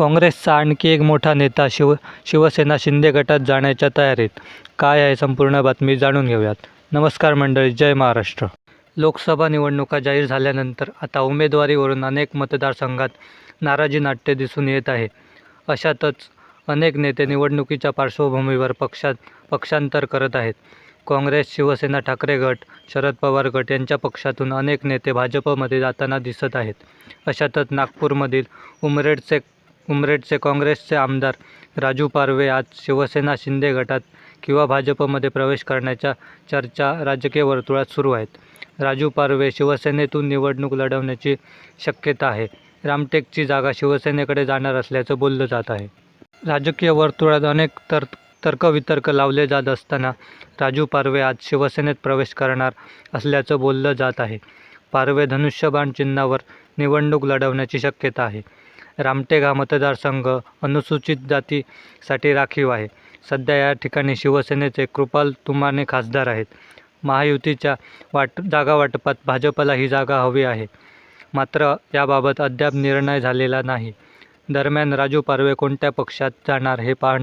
काँग्रेसचा आणखी एक मोठा नेता शिव शिवसेना शिंदे गटात जाण्याच्या तयारीत. काय आहे संपूर्ण बातमी जाणून घेऊयात. नमस्कार मंडळी जय महाराष्ट्र. लोकसभा निवडणुका जाहीर झाल्यानंतर आता उमेदवारीवरून अनेक मतदारसंघात नाराजी नाट्य दिसून येत आहे. अशातच अनेक नेते निवडणुकीच्या पार्श्वभूमीवर पक्षात पक्षांतर करत आहेत. काँग्रेस शिवसेना ठाकरे गट शरद पवार गट यांच्या पक्षातून अनेक नेते भाजपमध्ये जाताना दिसत आहेत. अशातच नागपूरमधील उमरेडचे उमरेडचे काँग्रेसचे आमदार राजू पारवे आज शिवसेना शिंदे गटात किंवा भाजपमध्ये प्रवेश करण्याच्या चर्चा राजकीय वर्तुळात सुरू आहेत. राजू पारवे शिवसेनेतून निवडणूक लढवण्याची शक्यता आहे. रामटेकची जागा शिवसेनेकडे जाणार असल्याचं बोललं जात आहे. राजकीय वर्तुळात अनेक तर तर्कवितर्क लावले जात असताना राजू पारवे आज शिवसेनेत प्रवेश करणार असल्याचं बोललं जात आहे. पारवे धनुष्यबाण चिन्हावर निवडणूक लढवण्याची शक्यता आहे. रामटेक हा मतदारसंघ अनुसूचित जातीसाठी राखीव आहे. सध्या या ठिकाणी शिवसेनेचे कृपाल तुमाने खासदार आहेत. महायुतीच्या वाट जागा वाटपात भाजपला ही जागा हवी आहे. मात्र याबाबत अद्याप निर्णय झालेला नाही. दरम्यान राजू पारवे कोणत्या पक्षात जाणार हे पाहणं